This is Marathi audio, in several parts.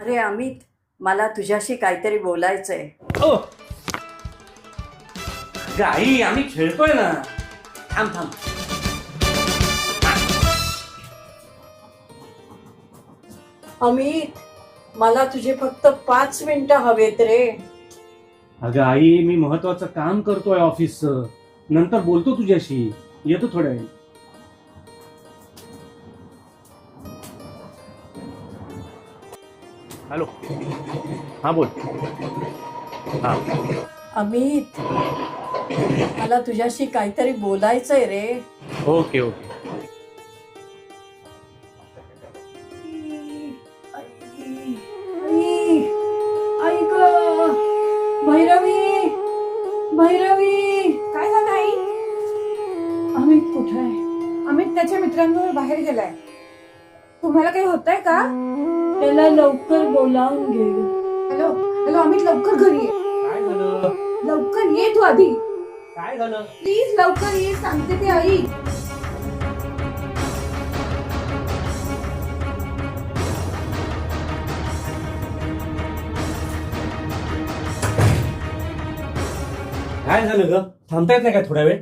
अरे अमित मला तुझ्याशी काहीतरी बोलायचंय. ओ! गाई आम्ही खेळतोय ना. थांब थांब. अमित मला तुझे फक्त पाच मिनिटं हवेत रे. अगं आई मी महत्वाचं काम करतोय ऑफिसचं. नंतर बोलतो तुझ्याशी. येतो थोड्या वेळ हॅलो. हा बोल. हा. अमित मला तुझ्याशी काहीतरी बोलायचंय रे. Okay okay. आई ग भैरवी भैरवी. काय झालं आई? अमित कुठे आहे? अमित त्याच्या मित्रांबरोबर बाहेर गेलाय. तुम्हाला काही होतंय का? त्याला लवकर बोलावून घे. हॅलो हॅलो अमित लवकर घरी ये. काय झालं? लवकर ये तू आधी. काय झालं? प्लीज लवकर ये सांगते ते आई. काय झालं ग? थांबता येत नाही का थोडा वेळ?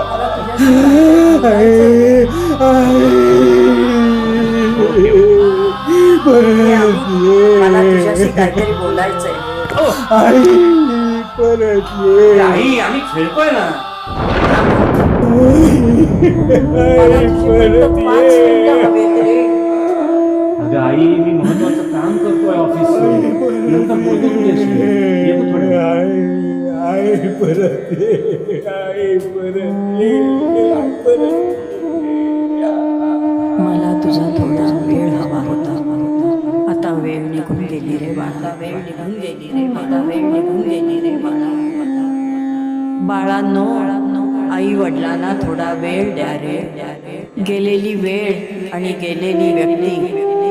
मला तुझ्याशी काहीतरी बोलायचंय. हे अमित, मला तुझ्याशी काहीतरी बोलायचंय आई आम्ही खेळतोय ना आई मी महत्वाचं काम करतोय ऑफिसचं. नंतर बोलतो तुझ्याशी. येतो थोड्या वेळ आई परत ये. आई परत ये. आई परत मला तुझा थोडा वेळ हवा होता. आता वेळ निघून गेली रे बाळा. वेळ निघून गेली रे बाळा. वेळ निघून गेली रे बाळा. बाळांनो आई वडिलांना थोडा वेळ द्या रे. गेलेली वेळ आणि गेलेली व्यक्ती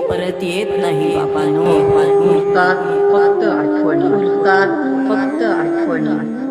परत येत नाही बापानो. फक्त आठवणी फक्त आठवणी.